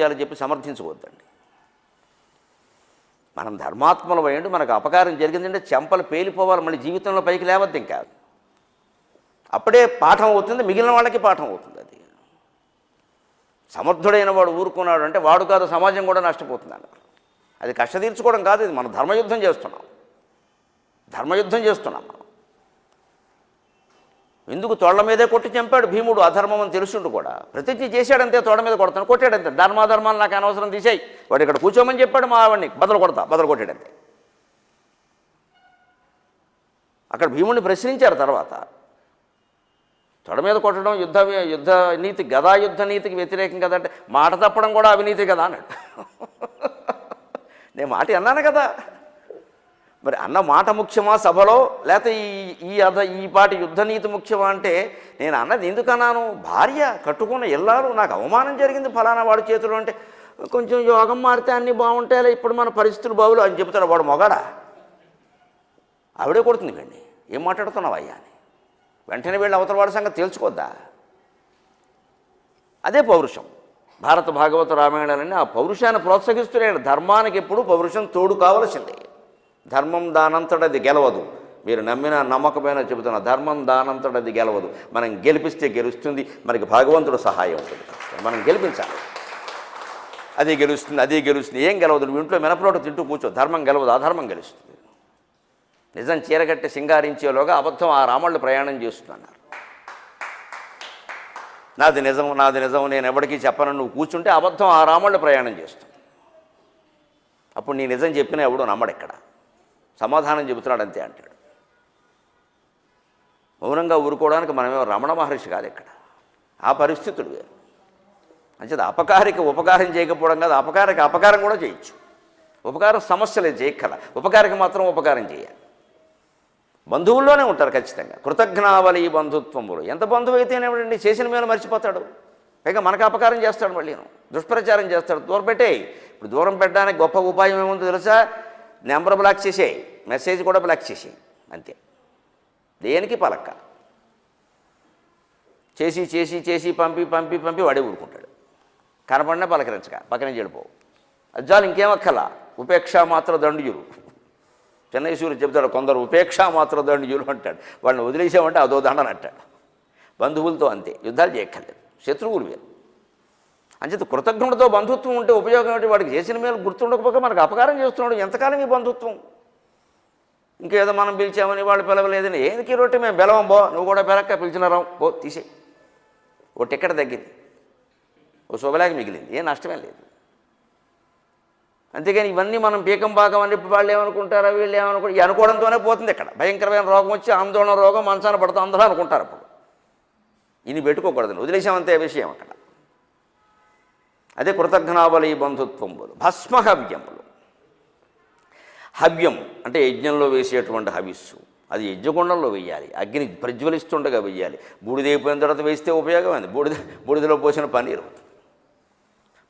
చేయాలని చెప్పి సమర్థించవద్దండి. మనం ధర్మాత్మలు అయ్యండి మనకు అపకారం జరిగిందంటే చెంపలు పేలిపోవాలి మళ్ళీ జీవితంలో పైకి లేవద్దు ఇంకా. అప్పుడే పాఠం అవుతుంది మిగిలిన వాళ్ళకి పాఠం అవుతుంది అది. సమర్థుడైన వాడు ఊరుకున్నాడు అంటే వాడు కాదు సమాజం కూడా నష్టపోతుందన్న అది కష్ట తీర్చుకోవడం కాదు ఇది మనం ధర్మయుద్ధం చేస్తున్నాం. ధర్మయుద్ధం చేస్తున్నాం మనం. ఎందుకు తోళ్ళ మీదే కొట్టి చంపాడు భీముడు? అధర్మం అని తెలుసుండు కూడా. ప్రతిజ్ఞ చేశాడంతే తోడ మీద కొడతాను కొట్టాడంతే. ధర్మాధర్మాలు నాకు అనవసరం తీసాయి. వాడు ఇక్కడ కూర్చోమని చెప్పాడు మా వాడిని బదలు కొడతా బదలు కొట్టాడంతే. అక్కడ భీముడిని ప్రశ్నించారు తర్వాత. తొడ మీద కొట్టడం యుద్ధ యుద్ధ నీతి గదా యుద్ధ నీతికి వ్యతిరేకం కదంటే మాట తప్పడం కూడా అవినీతి కదా అన్నాడు. నేను మాట అన్నాను కదా. మరి అన్న మాట ముఖ్యమా సభలో? లేకపోతే ఈ ఈ అధ ఈ పాటి యుద్ధ నీతి ముఖ్యమా అంటే నేను అన్నది ఎందుకన్నాను? భార్య కట్టుకున్న ఎల్లారు నాకు అవమానం జరిగింది ఫలానా వాడి చేతులు అంటే కొంచెం యోగం మారితే అన్నీ బాగుంటాయి ఇప్పుడు మన పరిస్థితులు బావులు అని చెబుతాడు వాడు మొగాడా? ఆవిడే కొడుతుంది కండి ఏం మాట్లాడుతున్నావు అయ్యా అని. వెంటనే వెళ్ళి అవతల వాడి సంగతి తేల్చుకోద్దా అదే పౌరుషం. భారత భాగవత రామాయణాలన్నీ ఆ పౌరుషాన్ని ప్రోత్సహిస్తూనే ధర్మానికి ఎప్పుడు పౌరుషం తోడు కావలసిందే. ధర్మం దానంతటది గెలవదు. మీరు నమ్మిన నమ్మకమైన చెబుతున్న ధర్మం దానంతటది గెలవదు. మనం గెలిపిస్తే గెలుస్తుంది. మనకి భగవంతుడు సహాయం ఉంటుంది. మనం గెలిపించాలి. అది గెలుస్తుంది అది గెలుస్తుంది. ఏం గెలవదు? నువ్వు ఇంట్లో మినపలోట తింటూ కూర్చో. ధర్మం గెలవదు అధర్మం గెలుస్తుంది. నిజం చీరగట్టి సింగారించేలోగా అబద్ధం ఆ రామళ్ళు ప్రయాణం చేస్తున్నారు. నాది నిజం నాది నిజం నేను ఎవరికీ చెప్పను నువ్వు కూర్చుంటే అబద్ధం ఆ రామళ్ళు ప్రయాణం చేస్తుంది. అప్పుడు నీ నిజం చెప్పినా ఎవడో నమ్మడక్కడ సమాధానం చెబుతున్నాడు అంతే అంటాడు. మౌనంగా ఊరుకోవడానికి మనమేమో రమణ మహర్షి కాదు ఇక్కడ. ఆ పరిస్థితులు వేరు. అంచేది అపకారికి ఉపకారం చేయకపోవడం కాదు అపకారికి అపకారం కూడా చేయొచ్చు. ఉపకారం సమస్యలే చేయక్కల. ఉపకారికి మాత్రం ఉపకారం చేయాలి. బంధువుల్లోనే ఉంటారు ఖచ్చితంగా. కృతజ్ఞావలి బంధుత్వములు. ఎంత బంధువు అయితేనేమిటండి చేసిన మీద మర్చిపోతాడు. పైగా మనకు అపకారం చేస్తాడు మళ్ళీ దుష్ప్రచారం చేస్తాడు. దూరం పెట్టేయి. ఇప్పుడు దూరం పెట్టడానికి గొప్ప ఉపాయం ఏముందో తెలుసా? నెంబర్ బ్లాక్ చేసేయి. మెసేజ్ కూడా బ్లాక్ చేసేయి అంతే. దేనికి పలక్క? చేసి చేసి చేసి పంపి పంపి పంపి వాడే ఊరుకుంటాడు. కనపడినా పలకరించక పక్కనే చెడిపోవు అజ్జాలు ఇంకేమక్కలా ఉపేక్ష మాత్ర దండుయులు చెన్నైశ్వరు చెప్తాడు కొందరు ఉపేక్ష మాత్ర దండుజులు అంటాడు. వాళ్ళని వదిలేసామంటే అదో దండని అంటాడు బంధువులతో అంతే యుద్ధాలు చేయక్కర్లేదు. శత్రువులు వేరు అంచేత కృతజ్ఞుడితో బంధుత్వం ఉంటే ఉపయోగం ఏంటి వాడికి చేసిన మేలు గుర్తుండకపోతే మనకు అపకారం చేస్తున్నాడు. ఎంతకాలం ఈ బంధుత్వం? ఇంకేదో మనం పిలిచామని వాళ్ళు పిలవలేదని ఏందుకు రొట్టె మేము బెలవం బో నువ్వు కూడా పిలక్క పిలిచినారాం బో తీసే ఓ టికెట్ తగ్గింది. ఓ శుభలేక మిగిలింది. ఏం నష్టమే లేదు. అంతేగాని ఇవన్నీ మనం పీకం పాకం అని వాళ్ళు ఏమనుకుంటారా వీళ్ళు ఏమనుకుంటారు అనుకోవడంతోనే పోతుంది ఇక్కడ. భయంకరమైన రోగం వచ్చి ఆందోళన రోగం మంచాన పడుతూ అందరూ అనుకుంటారు అప్పుడు. ఇన్ని పెట్టుకోకూడదు వదిలేసామంతే విషయం అక్కడ. అదే కృతజ్ఞాబలి బంధుత్వములు భస్మహవ్యములు. హవ్యం అంటే యజ్ఞంలో వేసేటువంటి హవిస్సు. అది యజ్ఞగుండంలో వేయాలి అగ్ని ప్రజ్వలిస్తుండగా వేయాలి బూడిదైపోయిన తర్వాత వేస్తే ఉపయోగమైంది. బూడిద బూడిదలో పోసిన పన్నీరు.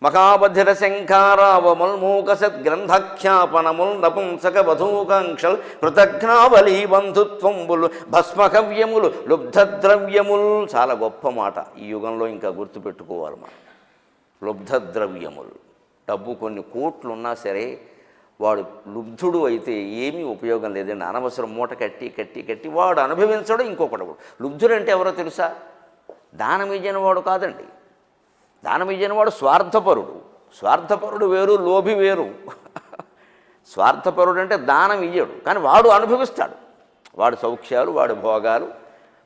మకాబధిర శంఖారావముల్మూక సద్గ్రంథఖ్యాపనముల్ నపుంసక వధూకాంక్షల్ కృతజ్ఞావలి బంధుత్వంబులు భస్మకవ్యములు లుబ్ధద్రవ్యములు. చాలా గొప్ప మాట. ఈ యుగంలో ఇంకా గుర్తుపెట్టుకోవాలి మనం. లుబ్ధద్రవ్యములు. డబ్బు కొన్ని కోట్లు ఉన్నా సరే వాడు లుబ్ధుడు అయితే ఏమీ ఉపయోగం లేదండి అనవసరం మూట కట్టి కట్టి కట్టి వాడు అనుభవించడం ఇంకొకటి లుబ్ధుడు అంటే ఎవరో తెలుసా? దానం వాడు కాదండి. దానం వాడు స్వార్థపరుడు. స్వార్థపరుడు వేరు లోభి వేరు. స్వార్థపరుడు అంటే దానం ఇయ్యడు కానీ వాడు అనుభవిస్తాడు. వాడి సౌఖ్యాలు వాడి భోగాలు.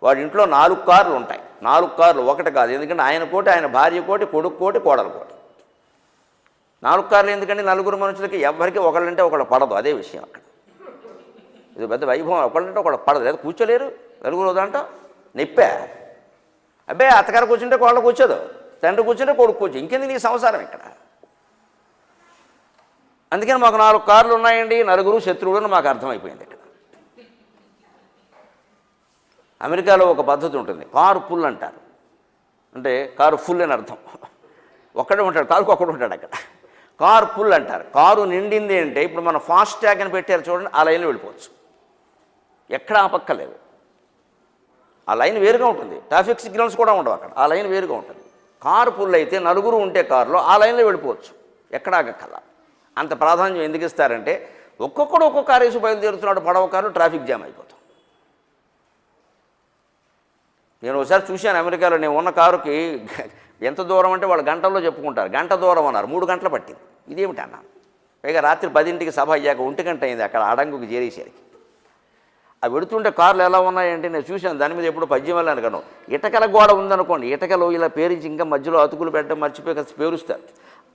వాడి ఇంట్లో నాలుగు కార్లు ఉంటాయి. నాలుగు కార్లు ఒకటి కాదు. ఎందుకంటే ఆయన కోటి ఆయన భార్య కోటి కొడుకు కోటి కోడలు కోటి. నాలుగు కార్లు ఎందుకంటే నలుగురు మనుషులకి ఎవరికి ఒకళ్ళంటే ఒకళ్ళు పడదు. అదే విషయం అక్కడ. ఇది పెద్ద వైభవం. ఒకళ్ళంటే ఒకళ్ళు పడదు. లేదా కూర్చోలేరు. నలుగురు దాంట్లో నిప్పే. అబ్బే అత్తగారు కూర్చుంటే కోళ్ళ కూర్చోదు. తండ్రి కూర్చుంటే కొడుకు కూర్చో. ఇంకెందుకు నీ సంసారం ఇక్కడ? అందుకని మాకు నాలుగు కార్లు ఉన్నాయండి. నలుగురు శత్రువులు అని మాకు అర్థమైపోయింది ఇక్కడ. అమెరికాలో ఒక పద్ధతి ఉంటుంది. కారు ఫుల్ అంటారు. అంటే కారు ఫుల్ అని అర్థం. ఒక్కడే ఉంటాడు. కారుకు ఒక్కడు ఉంటాడు అక్కడ. కారు ఫుల్ అంటారు. కారు నిండింది అంటే ఇప్పుడు మనం ఫాస్ట్ ట్యాగ్ అని పెట్టారు చూడండి ఆ లైన్లో వెళ్ళిపోవచ్చు. ఎక్కడ ఆపక్కలేదు ఆ లైన్ వేరుగా ఉంటుంది. ట్రాఫిక్ సిగ్నల్స్ కూడా ఉండవు అక్కడ. ఆ లైన్ వేరుగా ఉంటుంది. కారు ఫుల్ అయితే నలుగురు ఉంటే కారులో ఆ లైన్లో వెళ్ళిపోవచ్చు. ఎక్కడ ఆగక్కల అంత ప్రాధాన్యం ఎందుకు ఇస్తారంటే ఒక్కొక్కడు ఒక్కొక్క కారేసి బయలుదేరుతున్నాడు పడవ కారు ట్రాఫిక్ జామ్ అయిపోతాం నేను ఒకసారి చూశాను అమెరికాలో నేను ఉన్న కారుకి ఎంత దూరం అంటే వాళ్ళు గంటల్లో చెప్పుకుంటారు. గంట దూరం అన్నారు. మూడు గంటలు పట్టింది. ఇదేమిటి అన్నాను పైగా రాత్రి పదింటికి సభ అయ్యాక ఒంటి గంట అయింది అక్కడ అడంగుకి చేరేసరికి. అవి వెడుతుంటే కార్లు ఎలా ఉన్నాయంటే నేను చూశాను. దాని మీద ఎప్పుడు పద్యం వెళ్ళాను కను ఇటకల గోడ ఉందనుకోండి. ఇటకలు ఇలా పేరించి ఇంకా మధ్యలో అతుకులు పెట్టడం మర్చిపోయి కాస్త పేరుస్తారు.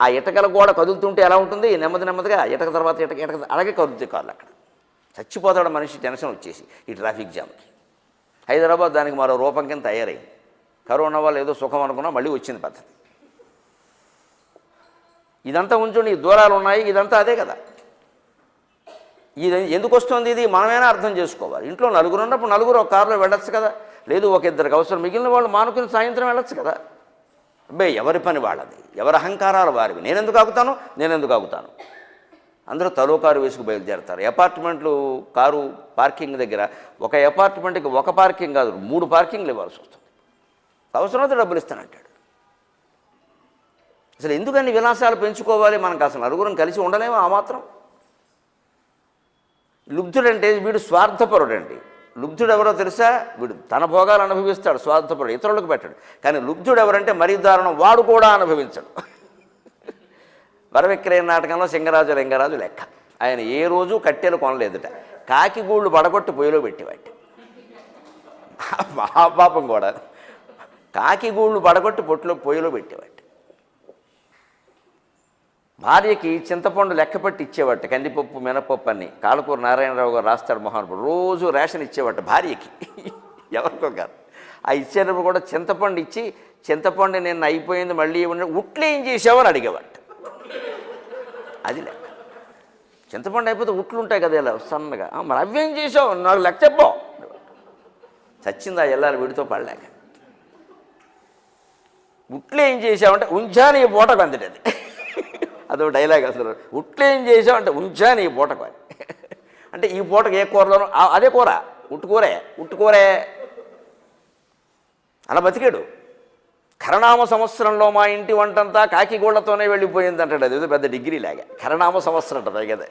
ఆ ఇటకల గోడ కదులుతుంటే ఎలా ఉంటుంది? నెమ్మది నెమ్మదిగా ఇటక తర్వాత ఇటక ఇటక అలాగే కదులుతాయి కార్లు అక్కడ. చచ్చిపోతాడు మనిషి టెన్షన్ వచ్చేసి ఈ ట్రాఫిక్ జామ్కి. హైదరాబాద్ దానికి మరో రూపం కింద తయారైంది. కరోనా వల్ల ఏదో సుఖం అనుకున్నా మళ్ళీ వచ్చింది పద్ధతి. ఇదంతా ఉంచుండి దూరాలు ఉన్నాయి ఇదంతా అదే కదా. ఇది ఎందుకు వస్తుంది ఇది? మనమైనా అర్థం చేసుకోవాలి. ఇంట్లో నలుగురు ఉన్నప్పుడు నలుగురు ఒక కారులో వెళ్ళొచ్చు కదా. లేదు ఒక ఇద్దరికి అవసరం. మిగిలిన వాళ్ళు మానుకుని సాయంత్రం వెళ్ళొచ్చు కదా. అబ్బాయి ఎవరి పని వాళ్ళది? ఎవరి అహంకారాలు వారివి? నేనెందుకు ఆగుతాను? నేనెందుకు ఆగుతాను? అందరూ తలో కారు వేసుకు బయలుదేరతారు. అపార్ట్మెంట్లు కారు పార్కింగ్ దగ్గర ఒక అపార్ట్మెంట్కి ఒక పార్కింగ్ కాదు మూడు పార్కింగ్లు ఇవ్వాల్సి వస్తుంది. అవసరమైతే డబ్బులు ఇస్తానంటాడు అసలు ఎందుకని విలాసాలు పెంచుకోవాలి? మనకు అసలు నలుగురం కలిసి ఉండలేము ఆ మాత్రం. లుబ్ధుడంటే వీడు స్వార్థపరుడండి. లుబ్ధుడు ఎవరో తెలుసా? వీడు తన భోగాలు అనుభవిస్తాడు స్వార్థపరుడు ఇతరులకు పెట్టాడు. కానీ లుబ్ధుడు ఎవరంటే మరీ దారుణం వాడు కూడా అనుభవించడు. వరవిక్రయ నాటకంలో సింగరాజు లింగరాజు లెక్క. ఆయన ఏ రోజు కట్టెలు కొనలేదుట. కాకి గూళ్ళు పడగొట్టి పొయ్యిలో పెట్టేవాటి మహాపాపం కూడా. కాకి గూళ్ళు పడగొట్టి పొట్టులో పొయ్యిలో పెట్టేవాటి. భార్యకి చింతపండు లెక్కపెట్టి ఇచ్చేవాట కందిపప్పు మినపప్పు అని కాళకూర నారాయణరావు గారు రాస్తాడు మహానుభావుడు రోజు రేషన్ ఇచ్చేవాట భార్యకి. ఎవరికో కాదు. ఆ ఇచ్చేటప్పుడు కూడా చింతపండు ఇచ్చి చింతపండు నేను అయిపోయింది మళ్ళీ ఇవ్వండి. ఏం చేసావు? అడిగేవాట అది లెక్క. చింతపండు అయిపోతే ఉట్లు ఉంటాయి కదా ఇలా సన్నగా. మరి అవేం చేసావు? నాకు లెక్క చెప్పు. చచ్చిందా ఎల్లాలి వీడితో పడలేక. ఉట్లు ఏం చేసావంటే ఉంచా నీ పూటకు అందటి అది. అదో డైలాగ్ అసలు. ఉట్లు ఏం చేసావంటే ఉంచా నీ పూటకు అని. అంటే ఈ పూటకు ఏ కూరలోనో ఆ- అదే కూర. ఉట్టుకూరే ఉట్టుకూరే అలా బతికాడు. కరణామ సంవత్సరంలో మా ఇంటి వంటంతా కాకిగూళ్ళతోనే వెళ్ళిపోయింది అంటాడు అది. ఏదో పెద్ద డిగ్రీ లాగా. కరణామ సంవత్సరం అంట పైగా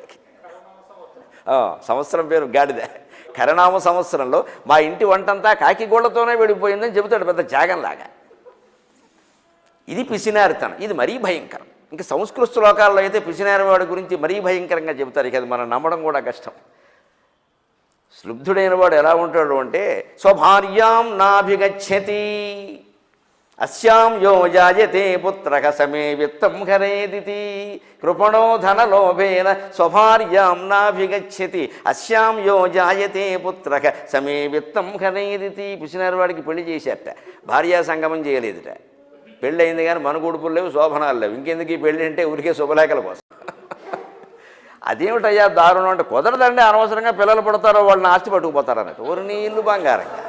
ఆ, సంవత్సరం పేరు గాడిదే. కరణామ సంవత్సరంలో మా ఇంటి వంటంతా కాకిగూళ్ళతోనే వెళ్ళిపోయిందని చెబుతాడు పెద్ద జాగంలాగా. ఇది పిసినారితనం. ఇది మరీ భయంకరం. ఇంకా సంస్కృత శ్లోకాల్లో అయితే పిసినారివాడి గురించి మరీ భయంకరంగా చెబుతారు. ఇక అది మనం నమ్మడం కూడా కష్టం. స్లుబ్ధుడైన వాడు ఎలా ఉంటాడు అంటే స్వభార్యాం నాభిగచ్చతి అస్యాం యో జాయతే పుత్రక సమే విత్తం హరేదితి కృపణో ధనలోభేన స్వభార్యాం నాభిగచ్చతి అస్యాం యో జాయతే పుత్రక సమే విత్తం హరేదితి. పిసినారి వాడికి పెళ్ళి చేశారట. భార్యా సంగమం చేయలేదుట. పెళ్ళి అయింది కానీ మనుగూడుపులు లేవు శోభనాలు లేవు. ఇంకెందుకు ఈ పెళ్ళి అంటే ఊరికే శుభలేఖల కోసం. అదేమిటయ్యా దారుణం అంటే కుదరదండి అనవసరంగా పిల్లలు పడతారో వాళ్ళని ఆస్తి పట్టుకుపోతారు అన్నట్టు. ఊరి నీళ్ళు బంగారంగా.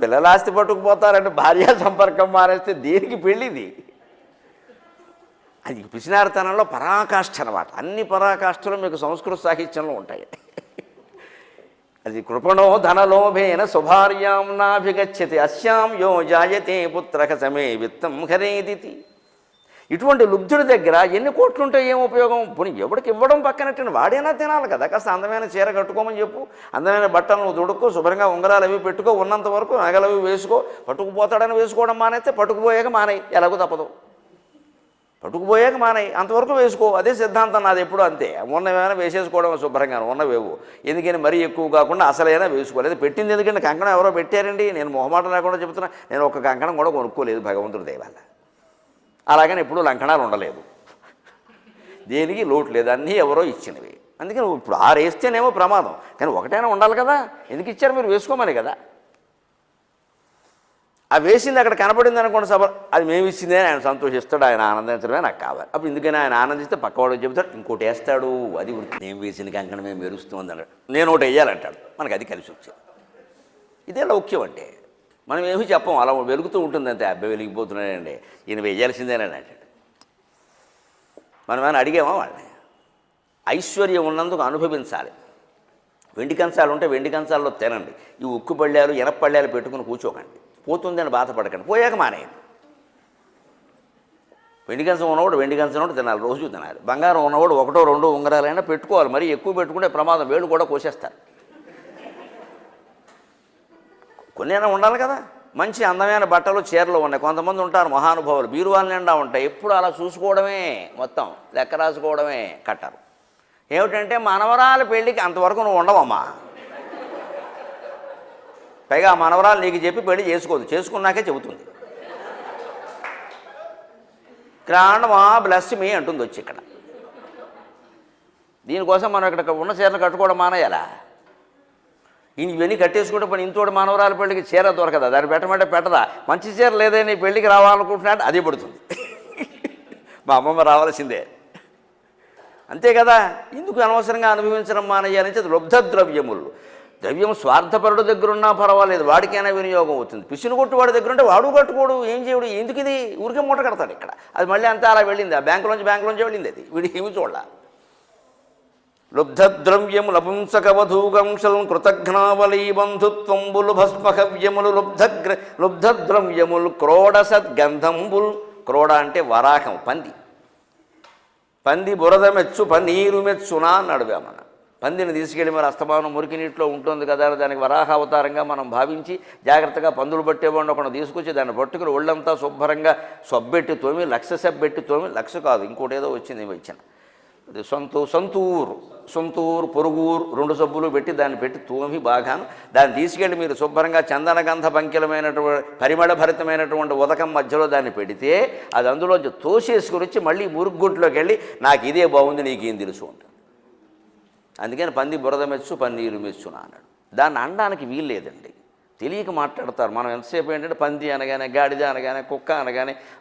పిల్లలు ఆస్తి పట్టుకుపోతారంటే భార్యా సంపర్కం మారేస్తే దేనికి పెళ్ళిది? అది పిసినారితనంలో పరాకాష్ఠ అనమాట అన్ని పరాకాష్ఠలు మీకు సంస్కృత సాహిత్యంలో ఉంటాయి. అది కృపణో ధనలోభేన సుభార్యాం నాభిగచ్చతి అస్యాం యో జాయతే పుత్రక సమే విత్తం హరేదితి. ఇటువంటి లుబ్ధుడి దగ్గర ఎన్ని కోట్లు ఉంటే ఏం ఉపయోగం? పోనీ ఎవడికి ఇవ్వడం పక్కనట్టిన వాడైనా తినాలి కదా. కాస్త అందమైన చీర కట్టుకోమని చెప్పు. అందమైన బట్టలు నువ్వు దుడుక్కో శుభ్రంగా ఉంగరాలు అవి పెట్టుకో ఉన్నంత వరకు నగలు అవి వేసుకో. పట్టుకుపోతాడని వేసుకోవడం మానేస్తే పట్టుకుపోయాక మానే ఎలాగో తప్పదు. పట్టుకుపోయాక మానే అంతవరకు వేసుకో అదే సిద్ధాంతం నాది ఎప్పుడు అంతే. ఉన్నవేమైనా వేసేసుకోవడం శుభ్రంగా ఉన్నవేవు. ఎందుకని మరీ ఎక్కువ కాకుండా అసలైనా వేసుకోలేదు. పెట్టింది ఎందుకంటే కంకణం ఎవరో పెట్టారండి. నేను మొహమాట లేకుండా చెబుతున్నా నేను ఒక కంకణం కూడా కొనుక్కోలేదు భగవంతుడి దయవల్ల అలాగని ఎప్పుడూ లంకణాలు ఉండలేదు. దేనికి లోటు లేదు. అన్నీ ఎవరో ఇచ్చినవి. అందుకని ఇప్పుడు ఆరు వేస్తేనేమో ప్రమాదం. కానీ ఒకటైనా ఉండాలి కదా. ఎందుకు ఇచ్చారు? మీరు వేసుకోమని కదా. ఆ వేసింది అక్కడ కనపడింది అనుకోండి సభ. అది మేము అని ఆయన సంతోషిస్తాడు ఆయన ఆనందించడమే నాకు కావాలి. అప్పుడు ఎందుకని ఆయన ఆనందిస్తే పక్కవాడు చెబుతాడు ఇంకోటి వేస్తాడు అది నేను వేసిన కంకణమే మెరుస్తుంది అన్నాడు. నేను ఒకటి వేయాలంటాడు మనకు అది కలిసి వచ్చింది. ఇదే లౌక్యం అంటే మనం ఏమీ చెప్పం అలా వెలుగుతూ ఉంటుంది అంతే అబ్బాయి వెలిగిపోతున్నాడండి ఈయన వేయాల్సిందేనని అంటాడు. మనం ఏమైనా అడిగామా వాళ్ళని ఐశ్వర్యం ఉన్నందుకు అనుభవించాలి. వెండి కంచాలు ఉంటే వెండి కంచాల్లో తినండి. ఈ ఉక్కు పళ్ళాలు ఎనపళ్ళాలు పెట్టుకుని కూర్చోకండి. పోతుందని బాధపడకండి. పోయాక మానేయండి. వెండి గంజం ఉన్నవాడు వెండి గంజం ఉన్నవాడు తినాలి రోజు తినాలి. బంగారం ఉన్నవాడు ఒకటో రెండో ఉంగరాలైనా పెట్టుకోవాలి. మరి ఎక్కువ పెట్టుకుంటే ప్రమాదం వేలు కూడా కోసేస్తారు. కొన్నైనా ఉండాలి కదా? మంచి అందమైన బట్టలు చీరలు ఉన్నాయి. కొంతమంది ఉంటారు మహానుభావులు. బీరువాల నిండా ఉంటాయి. ఎప్పుడు అలా చూసుకోవడమే మొత్తం. లెక్క రాసుకోవడమే కట్టారు. ఏమిటంటే మనవరాల పెళ్ళికి అంతవరకు నువ్వు ఉండవమ్మా. పైగా ఆ మనవరాలు నీకు చెప్పి పెళ్ళి చేసుకోదు. చేసుకున్నాకే చెబుతుంది. గ్రాండమా బ్లెస్ మీ అంటుంది వచ్చి ఇక్కడ. దీనికోసం మనం ఇక్కడ ఉన్న చీరలు కట్టుకోవడం మానేయాలా? ఇవన్నీ కట్టేసుకుంటే పని ఇంతోటి మానవరాల పెళ్ళికి చీర దొరకదా? దాన్ని పెట్టమంటే పెట్టదా? మంచి చీర లేదని పెళ్ళికి రావాలనుకుంటున్నాడు అది పడుతుంది. మా అమ్మమ్మ రావాల్సిందే. అంతే కదా? ఎందుకు అనవసరంగా అనుభవించడం మానేయాలని చెప్పి ద్రవ్యములు ద్రవ్యం స్వార్థపరుడు దగ్గర ఉన్నా పర్వాలేదు వాడికైనా వినియోగం అవుతుంది. పిసిని కొట్టు వాడి దగ్గర ఉంటే వాడు కట్టుకోడు ఏం చేయడు ఎందుకు ఇది? ఊరికే మూట కడతాడు ఇక్కడ. అది మళ్ళీ అంతా అలా వెళ్ళింది ఆ బ్యాంకులోంచి బ్యాంకులోంచి వెళ్ళింది అది. వీడి ఏమి చూడ లుబ్ధద్రవ్యము లపుంసకవధూగంశం కృతఘ్నావలీ బంధుత్వంబులు భస్మకవ్యములు లుబ్ధగ్ర లుబ్ధద్రవ్యములు క్రోడ సద్గంధంబుల్ క్రోడ అంటే వరాహం పంది. పంది బురద మెచ్చు పన్నీరు మెచ్చునా అన్నాడు వేమన పందిని తీసుకెళ్ళి మరి అస్తమానం మురికి నీటిలో ఉంటుంది కదా అని దానికి వరాహ అవతారంగా మనం భావించి జాగ్రత్తగా పందులు పట్టేవాడిని ఒకటి తీసుకొచ్చి దాన్ని పట్టుకుని ఒళ్ళంతా శుభ్రంగా సొబ్బెట్టి తోమి లక్ష సబ్బెట్టి తోమి లక్ష కాదు ఇంకోటి ఏదో వచ్చింది ఏమో ఇచ్చిన అది సొంతూ సొంతూరు సొంతూరు పొరుగురు రెండు సబ్బులు పెట్టి దాన్ని పెట్టి తోమి బాగా దాన్ని తీసుకెళ్ళి మీరు శుభ్రంగా చందనగంధ పంకిలమైనటువంటి పరిమళ భరితమైనటువంటి ఉదకం మధ్యలో దాన్ని పెడితే అది అందులోంచి తోసేసుకుని వచ్చి మళ్ళీ మురుగుంట్లోకి వెళ్ళి నాకు ఇదే బాగుంది నీకేం తెలుసు అంటుంది అందుకని పంది బురద మెచ్చు పన్నీరు మెచ్చున అన్నాడు. దాన్ని అనడానికి వీల్లేదండి తెలియక మాట్లాడతారు. మనం ఎంతసేపు ఏంటంటే పంది అనగానే గాడిద అనగానే కుక్క అనగానే